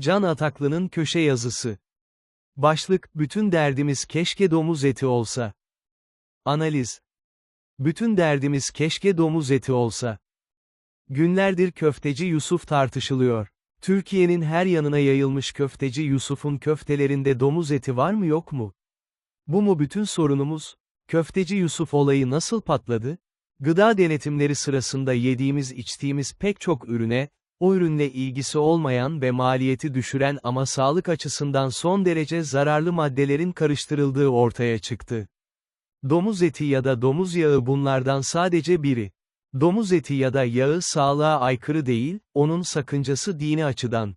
Can Ataklı'nın köşe yazısı. Başlık, bütün derdimiz keşke domuz eti olsa. Analiz. Bütün derdimiz keşke domuz eti olsa. Günlerdir köfteci Yusuf tartışılıyor. Türkiye'nin her yanına yayılmış köfteci Yusuf'un köftelerinde domuz eti var mı yok mu? Bu mu bütün sorunumuz? Köfteci Yusuf olayı nasıl patladı? Gıda denetimleri sırasında yediğimiz içtiğimiz pek çok ürüne, o ürünle ilgisi olmayan ve maliyeti düşüren ama sağlık açısından son derece zararlı maddelerin karıştırıldığı ortaya çıktı. Domuz eti ya da domuz yağı bunlardan sadece biri. Domuz eti ya da yağı sağlığa aykırı değil, onun sakıncası dini açıdan.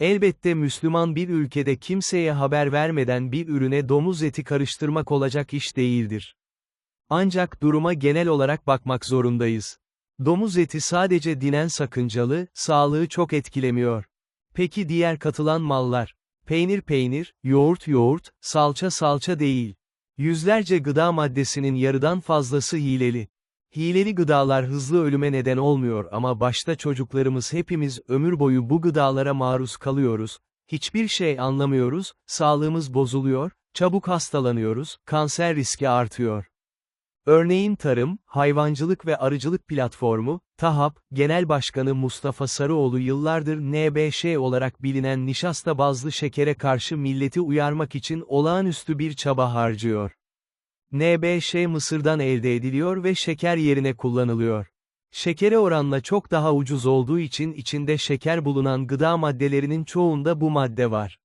Elbette Müslüman bir ülkede kimseye haber vermeden bir ürüne domuz eti karıştırmak olacak iş değildir. Ancak duruma genel olarak bakmak zorundayız. Domuz eti sadece dinen sakıncalı, sağlığı çok etkilemiyor. Peki diğer katılan mallar? Peynir peynir, yoğurt yoğurt, salça salça değil. Yüzlerce gıda maddesinin yarıdan fazlası hileli. Hileli gıdalar hızlı ölüme neden olmuyor ama başta çocuklarımız hepimiz ömür boyu bu gıdalara maruz kalıyoruz, hiçbir şey anlamıyoruz, sağlığımız bozuluyor, çabuk hastalanıyoruz, kanser riski artıyor. Örneğin Tarım, Hayvancılık ve Arıcılık Platformu, TAHAP, Genel Başkanı Mustafa Sarıoğlu yıllardır NBŞ olarak bilinen nişasta bazlı şekere karşı milleti uyarmak için olağanüstü bir çaba harcıyor. NBŞ Mısır'dan elde ediliyor ve şeker yerine kullanılıyor. Şekere oranla çok daha ucuz olduğu için içinde şeker bulunan gıda maddelerinin çoğunda bu madde var.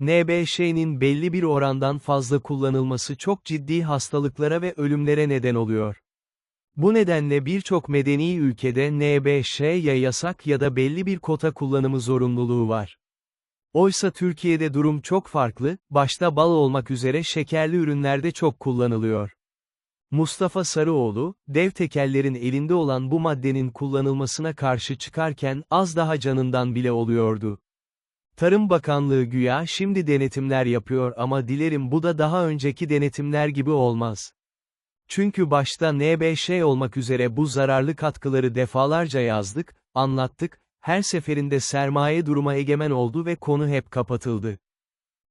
NBŞ'nin belli bir orandan fazla kullanılması çok ciddi hastalıklara ve ölümlere neden oluyor. Bu nedenle birçok medeni ülkede NBŞ ya yasak ya da belli bir kota kullanımı zorunluluğu var. Oysa Türkiye'de durum çok farklı, başta bal olmak üzere şekerli ürünlerde çok kullanılıyor. Mustafa Sarıoğlu, dev tekellerin elinde olan bu maddenin kullanılmasına karşı çıkarken az daha canından bile oluyordu. Tarım Bakanlığı güya şimdi denetimler yapıyor ama dilerim bu da daha önceki denetimler gibi olmaz. Çünkü başta NBŞ olmak üzere bu zararlı katkıları defalarca yazdık, anlattık, her seferinde sermaye duruma egemen oldu ve konu hep kapatıldı.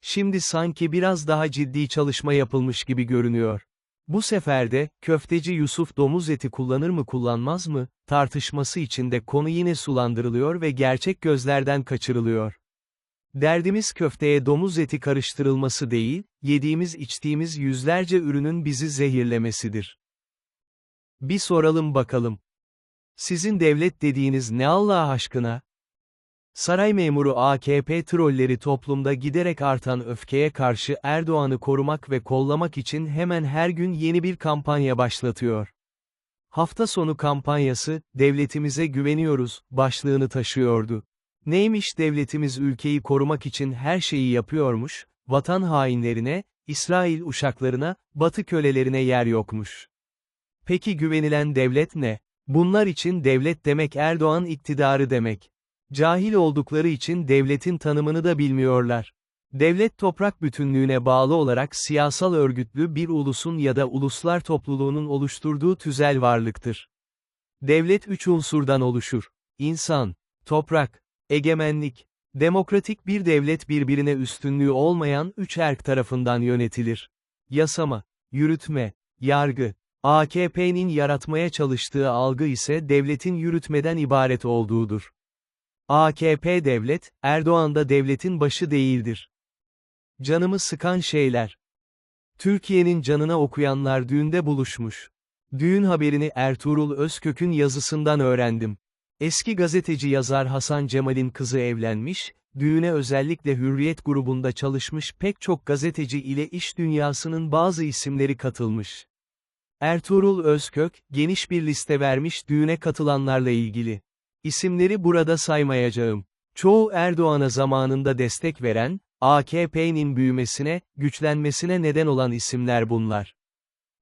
Şimdi sanki biraz daha ciddi çalışma yapılmış gibi görünüyor. Bu sefer de, köfteci Yusuf domuz eti kullanır mı kullanmaz mı, tartışması içinde konu yine sulandırılıyor ve gerçek gözlerden kaçırılıyor. Derdimiz köfteye domuz eti karıştırılması değil, yediğimiz içtiğimiz yüzlerce ürünün bizi zehirlemesidir. Bir soralım bakalım. Sizin devlet dediğiniz ne Allah aşkına? Saray memuru AKP trolleri toplumda giderek artan öfkeye karşı Erdoğan'ı korumak ve kollamak için hemen her gün yeni bir kampanya başlatıyor. Hafta sonu kampanyası, devletimize güveniyoruz, başlığını taşıyordu. Neymiş devletimiz ülkeyi korumak için her şeyi yapıyormuş, vatan hainlerine, İsrail uşaklarına, Batı kölelerine yer yokmuş. Peki güvenilen devlet ne? Bunlar için devlet demek Erdoğan iktidarı demek. Cahil oldukları için devletin tanımını da bilmiyorlar. Devlet toprak bütünlüğüne bağlı olarak siyasal örgütlü bir ulusun ya da uluslar topluluğunun oluşturduğu tüzel varlıktır. Devlet üç unsurdan oluşur. İnsan, toprak, egemenlik. Demokratik bir devlet birbirine üstünlüğü olmayan üç erk tarafından yönetilir. Yasama, yürütme, yargı. AKP'nin yaratmaya çalıştığı algı ise devletin yürütmeden ibaret olduğudur. AKP devlet, Erdoğan da devletin başı değildir. Canımı sıkan şeyler. Türkiye'nin canına okuyanlar düğünde buluşmuş. Düğün haberini Ertuğrul Özkök'ün yazısından öğrendim. Eski gazeteci yazar Hasan Cemal'in kızı evlenmiş, düğüne özellikle Hürriyet grubunda çalışmış pek çok gazeteci ile iş dünyasının bazı isimleri katılmış. Ertuğrul Özkök, geniş bir liste vermiş düğüne katılanlarla ilgili. İsimleri burada saymayacağım. Çoğu Erdoğan'a zamanında destek veren, AKP'nin büyümesine, güçlenmesine neden olan isimler bunlar.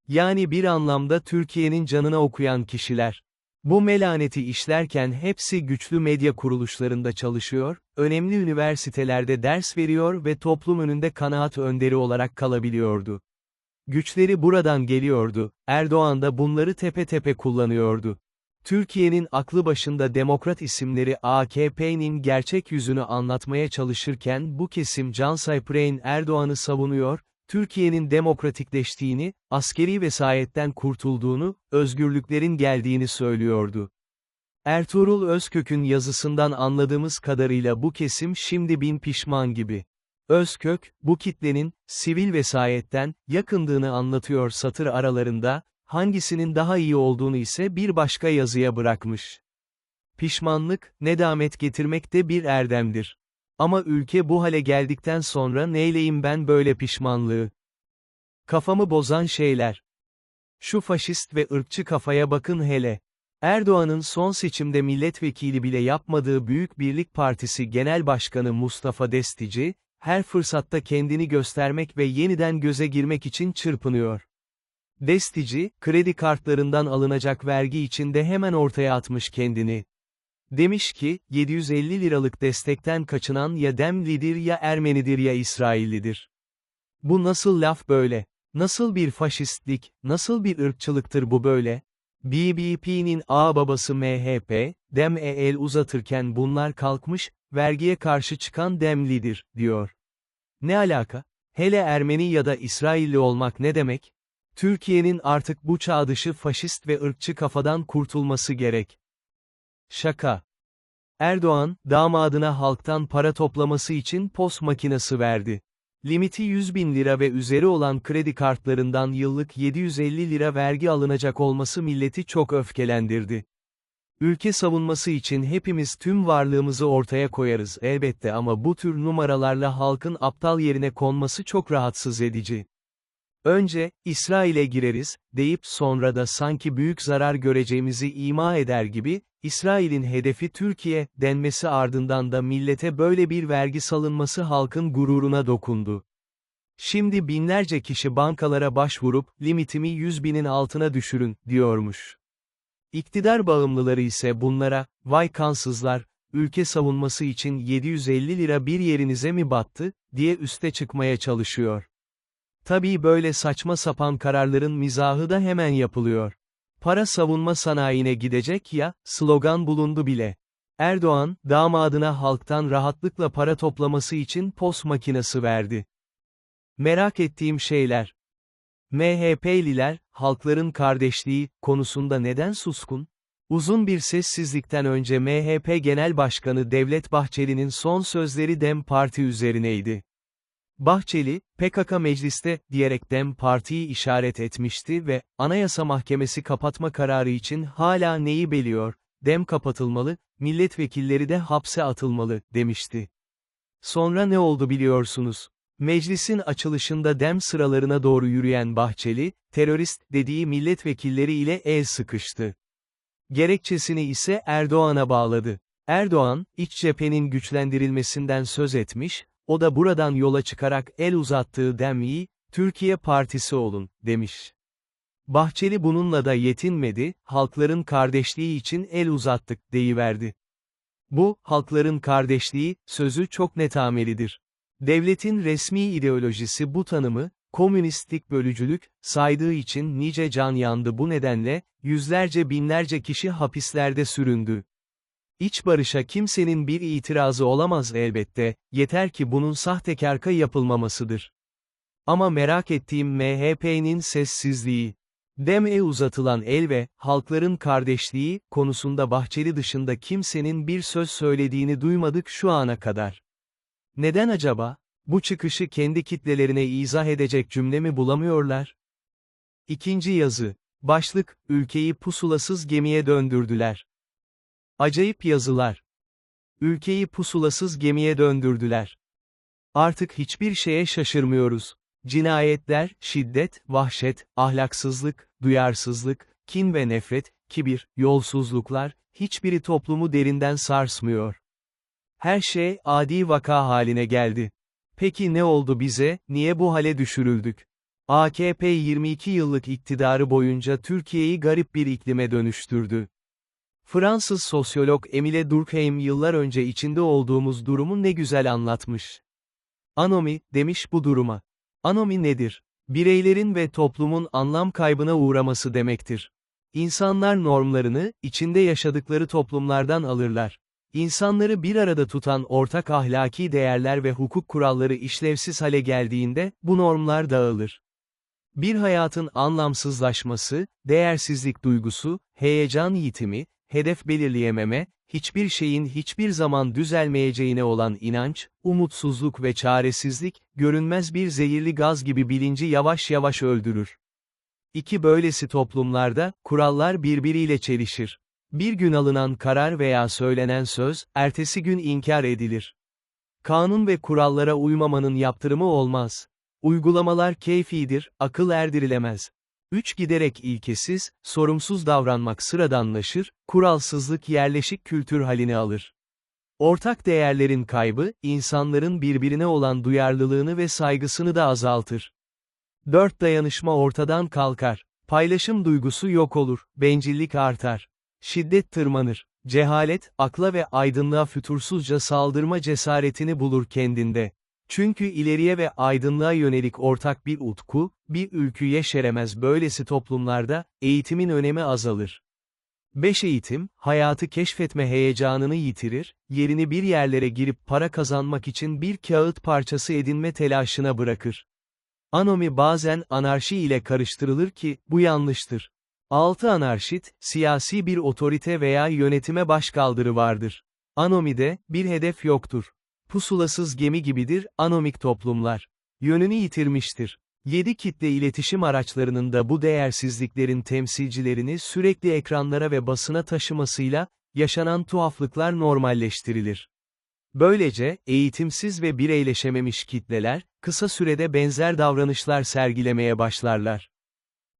Yani bir anlamda Türkiye'nin canına okuyan kişiler. Bu melaneti işlerken hepsi güçlü medya kuruluşlarında çalışıyor, önemli üniversitelerde ders veriyor ve toplum önünde kanaat önderi olarak kalabiliyordu. Güçleri buradan geliyordu, Erdoğan da bunları tepe tepe kullanıyordu. Türkiye'nin aklı başında demokrat isimleri AKP'nin gerçek yüzünü anlatmaya çalışırken bu kesim Can Saypırey'in Erdoğan'ı savunuyor, Türkiye'nin demokratikleştiğini, askeri vesayetten kurtulduğunu, özgürlüklerin geldiğini söylüyordu. Ertuğrul Özkök'ün yazısından anladığımız kadarıyla bu kesim şimdi bin pişman gibi. Özkök, bu kitlenin, sivil vesayetten, yakındığını anlatıyor satır aralarında, hangisinin daha iyi olduğunu ise bir başka yazıya bırakmış. Pişmanlık, nedamet getirmek de bir erdemdir. Ama ülke bu hale geldikten sonra neyleyim ben böyle pişmanlığı? Kafamı bozan şeyler. Şu faşist ve ırkçı kafaya bakın hele. Erdoğan'ın son seçimde milletvekili bile yapmadığı Büyük Birlik Partisi Genel Başkanı Mustafa Destici, her fırsatta kendini göstermek ve yeniden göze girmek için çırpınıyor. Destici, kredi kartlarından alınacak vergi içinde hemen ortaya atmış kendini. Demiş ki, 750 liralık destekten kaçınan ya Demlidir ya Ermenidir ya İsraillidir. Bu nasıl laf böyle? Nasıl bir faşistlik, nasıl bir ırkçılıktır bu böyle? BBP'nin ağ babası MHP, Dem'e el uzatırken bunlar kalkmış, vergiye karşı çıkan Demlidir, diyor. Ne alaka? Hele Ermeni ya da İsrailli olmak ne demek? Türkiye'nin artık bu çağ dışı faşist ve ırkçı kafadan kurtulması gerek. Şaka. Erdoğan, damadına halktan para toplaması için pos makinesi verdi. Limiti 100 bin lira ve üzeri olan kredi kartlarından yıllık 750 lira vergi alınacak olması milleti çok öfkelendirdi. Ülke savunması için hepimiz tüm varlığımızı ortaya koyarız elbette ama bu tür numaralarla halkın aptal yerine konması çok rahatsız edici. Önce, İsrail'e gireriz, deyip sonra da sanki büyük zarar göreceğimizi ima eder gibi, İsrail'in hedefi Türkiye, denmesi ardından da millete böyle bir vergi salınması halkın gururuna dokundu. Şimdi binlerce kişi bankalara başvurup, limitimi 100 binin altına düşürün, diyormuş. İktidar bağımlıları ise bunlara, vay kansızlar, ülke savunması için 750 lira bir yerinize mi battı, diye üste çıkmaya çalışıyor. Tabii böyle saçma sapan kararların mizahı da hemen yapılıyor. Para savunma sanayine gidecek ya, slogan bulundu bile. Erdoğan, damadına halktan rahatlıkla para toplaması için pos makinesi verdi. Merak ettiğim şeyler. MHP'liler, halkların kardeşliği, konusunda neden suskun? Uzun bir sessizlikten önce MHP Genel Başkanı Devlet Bahçeli'nin son sözleri DEM Parti üzerineydi. Bahçeli, PKK mecliste, diyerek DEM Parti'yi işaret etmişti ve, Anayasa Mahkemesi kapatma kararı için hala neyi beliyor, DEM kapatılmalı, milletvekilleri de hapse atılmalı, demişti. Sonra ne oldu biliyorsunuz? Meclisin açılışında DEM sıralarına doğru yürüyen Bahçeli, terörist dediği milletvekilleri ile el sıkıştı. Gerekçesini ise Erdoğan'a bağladı. Erdoğan, iç cephenin güçlendirilmesinden söz etmiş, o da buradan yola çıkarak el uzattığı DEM'yi, Türkiye Partisi olun, demiş. Bahçeli bununla da yetinmedi, halkların kardeşliği için el uzattık, deyiverdi. Bu, halkların kardeşliği, sözü çok netamelidir. Devletin resmi ideolojisi bu tanımı, komünistlik bölücülük, saydığı için nice can yandı bu nedenle, yüzlerce binlerce kişi hapislerde süründü. İç barışa kimsenin bir itirazı olamaz elbette, yeter ki bunun sahtekarka yapılmamasıdır. Ama merak ettiğim MHP'nin sessizliği. DEM'e uzatılan el ve, halkların kardeşliği, konusunda Bahçeli dışında kimsenin bir söz söylediğini duymadık şu ana kadar. Neden acaba? Bu çıkışı kendi kitlelerine izah edecek cümle mi bulamıyorlar? İkinci yazı. Başlık, ülkeyi pusulasız gemiye döndürdüler. Acayip yazılar. Ülkeyi pusulasız gemiye döndürdüler. Artık hiçbir şeye şaşırmıyoruz. Cinayetler, şiddet, vahşet, ahlaksızlık, duyarsızlık, kin ve nefret, kibir, yolsuzluklar, hiçbiri toplumu derinden sarsmıyor. Her şey adi vaka haline geldi. Peki ne oldu bize, niye bu hale düşürüldük? AKP 22 yıllık iktidarı boyunca Türkiye'yi garip bir iklime dönüştürdü. Fransız sosyolog Emile Durkheim yıllar önce içinde olduğumuz durumu ne güzel anlatmış. Anomi, demiş bu duruma. Anomi nedir? Bireylerin ve toplumun anlam kaybına uğraması demektir. İnsanlar normlarını, içinde yaşadıkları toplumlardan alırlar. İnsanları bir arada tutan ortak ahlaki değerler ve hukuk kuralları işlevsiz hale geldiğinde, bu normlar dağılır. Bir hayatın anlamsızlaşması, değersizlik duygusu, heyecan yitimi, hedef belirleyememe, hiçbir şeyin hiçbir zaman düzelmeyeceğine olan inanç, umutsuzluk ve çaresizlik, görünmez bir zehirli gaz gibi bilinci yavaş yavaş öldürür. İki böylesi toplumlarda, kurallar birbiriyle çelişir. Bir gün alınan karar veya söylenen söz, ertesi gün inkar edilir. Kanun ve kurallara uymamanın yaptırımı olmaz. Uygulamalar keyfidir, akıl erdirilemez. 3 giderek ilkesiz, sorumsuz davranmak sıradanlaşır, kuralsızlık yerleşik kültür halini alır. Ortak değerlerin kaybı, insanların birbirine olan duyarlılığını ve saygısını da azaltır. 4 dayanışma ortadan kalkar. Paylaşım duygusu yok olur, bencillik artar. Şiddet tırmanır. Cehalet, akla ve aydınlığa fütursuzca saldırma cesaretini bulur kendinde. Çünkü ileriye ve aydınlığa yönelik ortak bir utku, bir ülkü yeşeremez böylesi toplumlarda, eğitimin önemi azalır. 5 eğitim, hayatı keşfetme heyecanını yitirir, yerini bir yerlere girip para kazanmak için bir kağıt parçası edinme telaşına bırakır. Anomi bazen anarşi ile karıştırılır ki, bu yanlıştır. 6 anarşit, siyasi bir otorite veya yönetime başkaldırı vardır. Anomide, bir hedef yoktur. Pusulasız gemi gibidir, anomik toplumlar. Yönünü yitirmiştir. 7 kitle iletişim araçlarının da bu değersizliklerin temsilcilerini sürekli ekranlara ve basına taşımasıyla, yaşanan tuhaflıklar normalleştirilir. Böylece, eğitimsiz ve bireyleşememiş kitleler, kısa sürede benzer davranışlar sergilemeye başlarlar.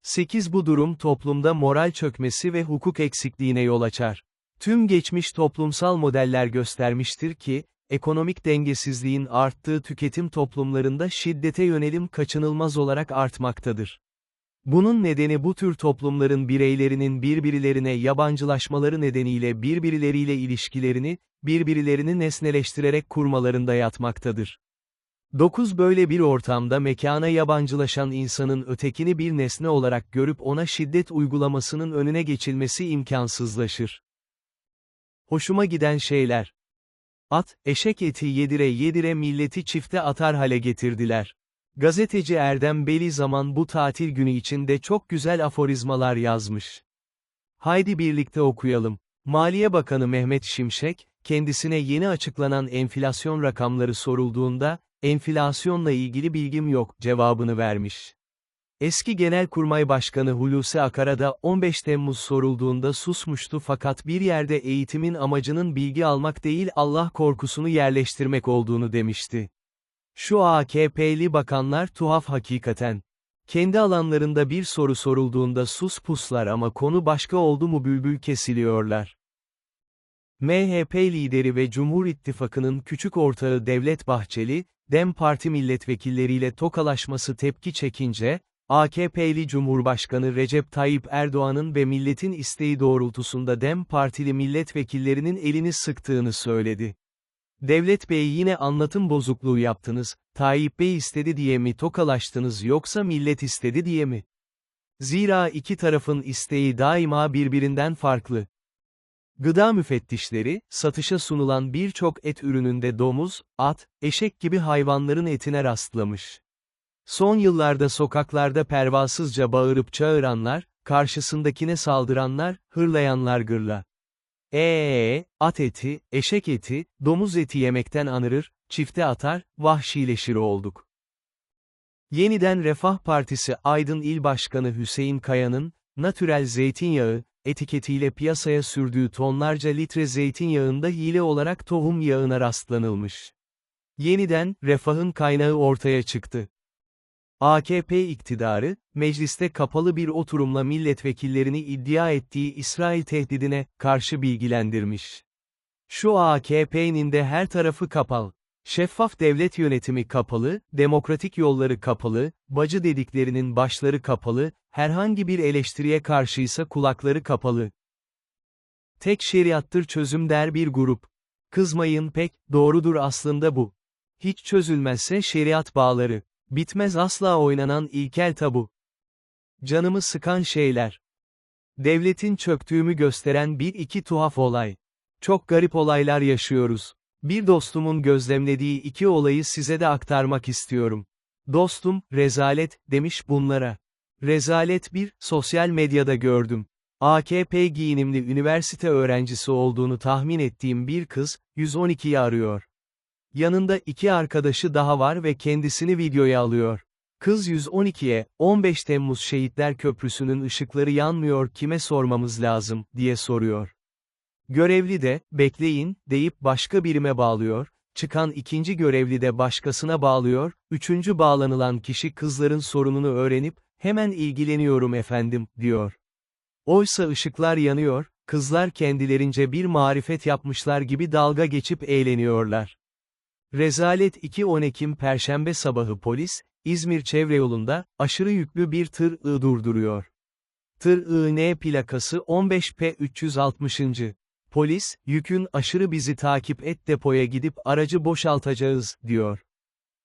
8 Bu durum toplumda moral çökmesi ve hukuk eksikliğine yol açar. Tüm geçmiş toplumsal modeller göstermiştir ki, ekonomik dengesizliğin arttığı tüketim toplumlarında şiddete yönelim kaçınılmaz olarak artmaktadır. Bunun nedeni bu tür toplumların bireylerinin birbirlerine yabancılaşmaları nedeniyle birbirleriyle ilişkilerini, birbirlerini nesneleştirerek kurmalarında yatmaktadır. 9 Böyle bir ortamda mekana yabancılaşan insanın ötekini bir nesne olarak görüp ona şiddet uygulamasının önüne geçilmesi imkansızlaşır. Hoşuma giden şeyler. At, eşek eti yedire yedire milleti çifte atar hale getirdiler. Gazeteci Erdem Belizaman bu tatil günü içinde çok güzel aforizmalar yazmış. Haydi birlikte okuyalım. Maliye Bakanı Mehmet Şimşek, kendisine yeni açıklanan enflasyon rakamları sorulduğunda, enflasyonla ilgili bilgim yok, cevabını vermiş. Eski Genelkurmay Başkanı Hulusi Akar'a da 15 Temmuz sorulduğunda susmuştu fakat bir yerde eğitimin amacının bilgi almak değil Allah korkusunu yerleştirmek olduğunu demişti. Şu AKP'li bakanlar tuhaf hakikaten. Kendi alanlarında bir soru sorulduğunda sus puslar ama konu başka oldu mu bülbül kesiliyorlar. MHP lideri ve Cumhur İttifakı'nın küçük ortağı Devlet Bahçeli, DEM Parti milletvekilleriyle tokalaşması tepki çekince, AKP'li Cumhurbaşkanı Recep Tayyip Erdoğan'ın ve milletin isteği doğrultusunda DEM Partili milletvekillerinin elini sıktığını söyledi. Devlet Bey yine anlatım bozukluğu yaptınız, Tayyip Bey istedi diye mi tokalaştınız yoksa millet istedi diye mi? Zira iki tarafın isteği daima birbirinden farklı. Gıda müfettişleri, satışa sunulan birçok et ürününde domuz, at, eşek gibi hayvanların etine rastlamış. Son yıllarda sokaklarda pervasızca bağırıp çağıranlar, karşısındakine saldıranlar, hırlayanlar gırla. Eee, at eti, eşek eti, domuz eti yemekten anırır, çifte atar, vahşileşir olduk. Yeniden Refah Partisi Aydın İl Başkanı Hüseyin Kaya'nın, natürel zeytinyağı, etiketiyle piyasaya sürdüğü tonlarca litre zeytinyağında hile olarak tohum yağına rastlanılmış. Yeniden, refahın kaynağı ortaya çıktı. AKP iktidarı, mecliste kapalı bir oturumla milletvekillerini iddia ettiği İsrail tehdidine karşı bilgilendirmiş. Şu AKP'nin de her tarafı kapalı. Şeffaf devlet yönetimi kapalı, demokratik yolları kapalı, bacı dediklerinin başları kapalı, herhangi bir eleştiriye karşıysa kulakları kapalı. Tek şeriattır çözüm der bir grup. Kızmayın pek, doğrudur aslında bu. Hiç çözülmezse şeriat bağları. Bitmez asla oynanan ilkel tabu. Canımı sıkan şeyler. Devletin çöktüğümü gösteren bir iki tuhaf olay. Çok garip olaylar yaşıyoruz. Bir dostumun gözlemlediği iki olayı size de aktarmak istiyorum. Dostum, rezalet, demiş bunlara. Rezalet 1, sosyal medyada gördüm. AKP giyinimli üniversite öğrencisi olduğunu tahmin ettiğim bir kız, 112'yi arıyor. Yanında iki arkadaşı daha var ve kendisini videoya alıyor. Kız 112'ye, 15 Temmuz Şehitler Köprüsü'nün ışıkları yanmıyor kime sormamız lazım, diye soruyor. Görevli de, bekleyin, deyip başka birime bağlıyor, çıkan ikinci görevli de başkasına bağlıyor, üçüncü bağlanılan kişi kızların sorununu öğrenip, hemen ilgileniyorum efendim, diyor. Oysa ışıklar yanıyor, kızlar kendilerince bir marifet yapmışlar gibi dalga geçip eğleniyorlar. Rezalet 2 10 Ekim Perşembe sabahı polis, İzmir çevre yolunda, aşırı yüklü bir tır I durduruyor. Tır IN plakası 15P 360. Polis, yükün aşırı bizi takip et depoya gidip aracı boşaltacağız, diyor.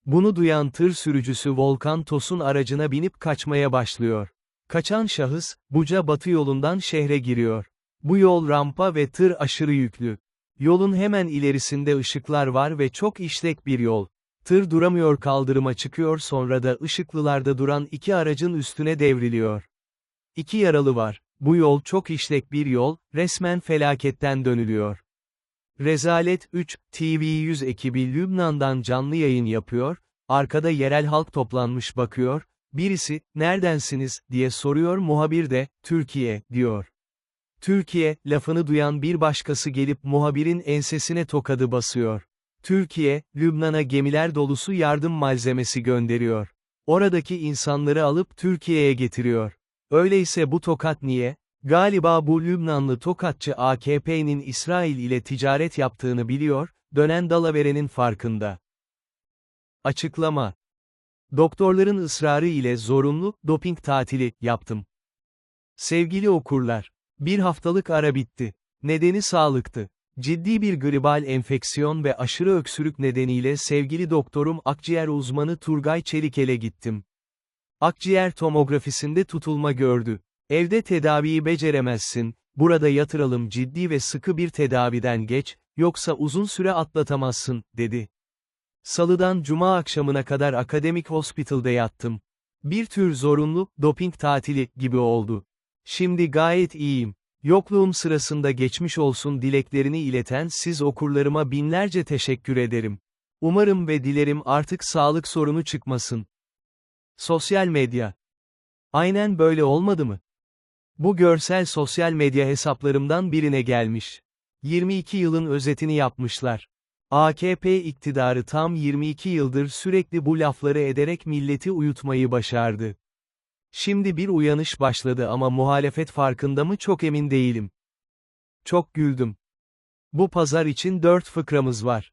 Bunu duyan tır sürücüsü Volkan Tosun aracına binip kaçmaya başlıyor. Kaçan şahıs, Buca Batı yolundan şehre giriyor. Bu yol rampa ve tır aşırı yüklü. Yolun hemen ilerisinde ışıklar var ve çok işlek bir yol. Tır duramıyor kaldırıma çıkıyor sonra da ışıklılarda duran iki aracın üstüne devriliyor. İki yaralı var. Bu yol çok işlek bir yol, resmen felaketten dönülüyor. Rezalet 3, TV100 ekibi Lübnan'dan canlı yayın yapıyor, arkada yerel halk toplanmış bakıyor, birisi, neredensiniz, diye soruyor muhabir de, Türkiye, diyor. Türkiye, lafını duyan bir başkası gelip muhabirin ensesine tokadı basıyor. Türkiye, Lübnan'a gemiler dolusu yardım malzemesi gönderiyor. Oradaki insanları alıp Türkiye'ye getiriyor. Öyleyse bu tokat niye? Galiba bu Lübnanlı tokatçı AKP'nin İsrail ile ticaret yaptığını biliyor, dönen dalaverenin farkında. Açıklama. Doktorların ısrarı ile zorunlu, doping tatili, yaptım. Sevgili okurlar, bir haftalık ara bitti. Nedeni sağlıktı. Ciddi bir gribal enfeksiyon ve aşırı öksürük nedeniyle sevgili doktorum akciğer uzmanı Turgay Çelikel'e gittim. Akciğer tomografisinde tutulma gördü. Evde tedaviyi beceremezsin, burada yatıralım ciddi ve sıkı bir tedaviden geç, yoksa uzun süre atlatamazsın, dedi. Salıdan cuma akşamına kadar akademik hospital'da yattım. Bir tür zorunlu, doping tatili, gibi oldu. Şimdi gayet iyiyim. Yokluğum sırasında geçmiş olsun dileklerini ileten siz okurlarıma binlerce teşekkür ederim. Umarım ve dilerim artık sağlık sorunu çıkmasın. Sosyal medya. Aynen böyle olmadı mı? Bu görsel sosyal medya hesaplarımdan birine gelmiş. 22 yılın özetini yapmışlar. AKP iktidarı tam 22 yıldır sürekli bu lafları ederek milleti uyutmayı başardı. Şimdi bir uyanış başladı ama muhalefet farkında mı çok emin değilim. Çok güldüm. Bu pazar için 4 fıkramız var.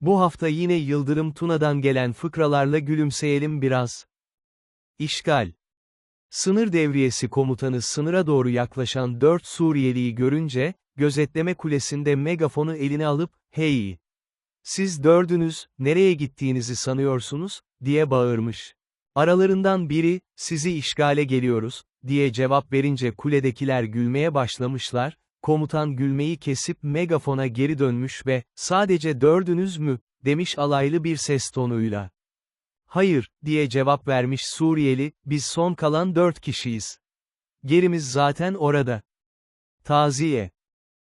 Bu hafta yine Yıldırım Tuna'dan gelen fıkralarla gülümseyelim biraz. İşgal. Sınır devriyesi komutanı sınıra doğru yaklaşan 4 Suriyeliyi görünce, gözetleme kulesinde megafonu eline alıp, hey! Siz dördünüz, nereye gittiğinizi sanıyorsunuz, diye bağırmış. Aralarından biri, sizi işgale geliyoruz, diye cevap verince kuledekiler gülmeye başlamışlar, komutan gülmeyi kesip megafona geri dönmüş ve, sadece dördünüz mü, demiş alaylı bir ses tonuyla. Hayır, diye cevap vermiş Suriyeli, biz son kalan dört kişiyiz. Gerimiz zaten orada. Taziye.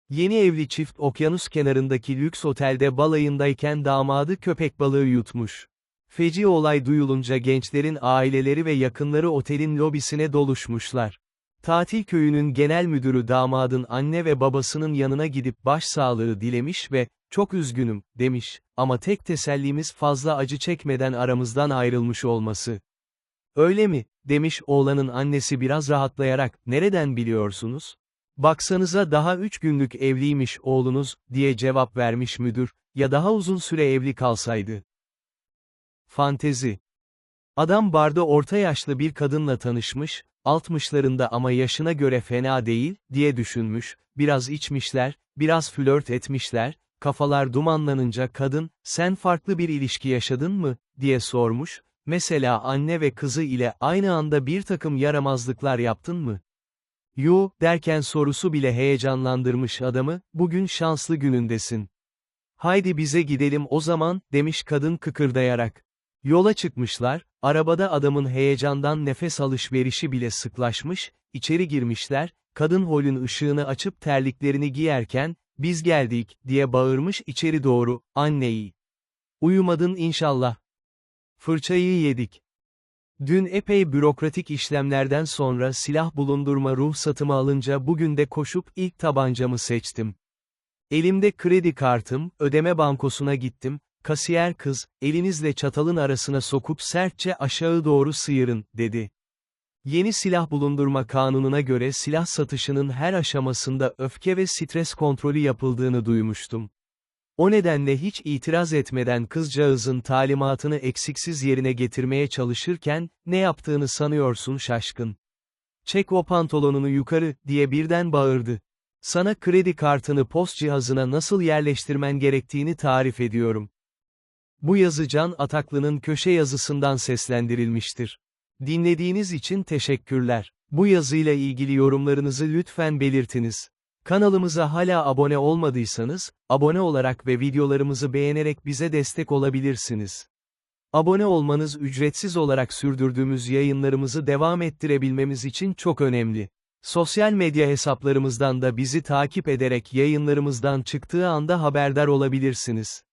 Yeni evli çift okyanus kenarındaki lüks otelde balayındayken damadı köpek balığı yutmuş. Feci olay duyulunca gençlerin aileleri ve yakınları otelin lobisine doluşmuşlar. Tatil köyünün genel müdürü damadın anne ve babasının yanına gidip başsağlığı dilemiş ve, çok üzgünüm, demiş, ama tek tesellimiz fazla acı çekmeden aramızdan ayrılmış olması. Öyle mi, demiş oğlanın annesi biraz rahatlayarak, nereden biliyorsunuz? Baksanıza daha üç günlük evliymiş oğlunuz, diye cevap vermiş müdür, ya daha uzun süre evli kalsaydı. Fantezi. Adam barda orta yaşlı bir kadınla tanışmış, altmışlarında ama yaşına göre fena değil, diye düşünmüş, biraz içmişler, biraz flört etmişler, kafalar dumanlanınca kadın, sen farklı bir ilişki yaşadın mı, diye sormuş, mesela anne ve kızı ile aynı anda bir takım yaramazlıklar yaptın mı? Yo, derken sorusu bile heyecanlandırmış adamı, bugün şanslı günündesin. Haydi bize gidelim o zaman, demiş kadın kıkırdayarak. Yola çıkmışlar, arabada adamın heyecandan nefes alışverişi bile sıklaşmış, içeri girmişler, kadın holün ışığını açıp terliklerini giyerken, biz geldik, diye bağırmış içeri doğru, anneyi. Uyumadın inşallah. Fırçayı yedik. Dün epey bürokratik işlemlerden sonra silah bulundurma ruhsatımı alınca bugün de koşup ilk tabancamı seçtim. Elimde kredi kartım, ödeme bankosuna gittim, kasiyer kız, elinizle çatalın arasına sokup sertçe aşağı doğru sıyırın, dedi. Yeni silah bulundurma kanununa göre silah satışının her aşamasında öfke ve stres kontrolü yapıldığını duymuştum. O nedenle hiç itiraz etmeden kızcağızın talimatını eksiksiz yerine getirmeye çalışırken, ne yaptığını sanıyorsun şaşkın. Çek o pantolonunu yukarı, diye birden bağırdı. Sana kredi kartını post cihazına nasıl yerleştirmen gerektiğini tarif ediyorum. Bu yazı Can Ataklı'nın köşe yazısından seslendirilmiştir. Dinlediğiniz için teşekkürler. Bu yazıyla ilgili yorumlarınızı lütfen belirtiniz. Kanalımıza hala abone olmadıysanız, abone olarak ve videolarımızı beğenerek bize destek olabilirsiniz. Abone olmanız ücretsiz olarak sürdürdüğümüz yayınlarımızı devam ettirebilmemiz için çok önemli. Sosyal medya hesaplarımızdan da bizi takip ederek yayınlarımızdan çıktığı anda haberdar olabilirsiniz.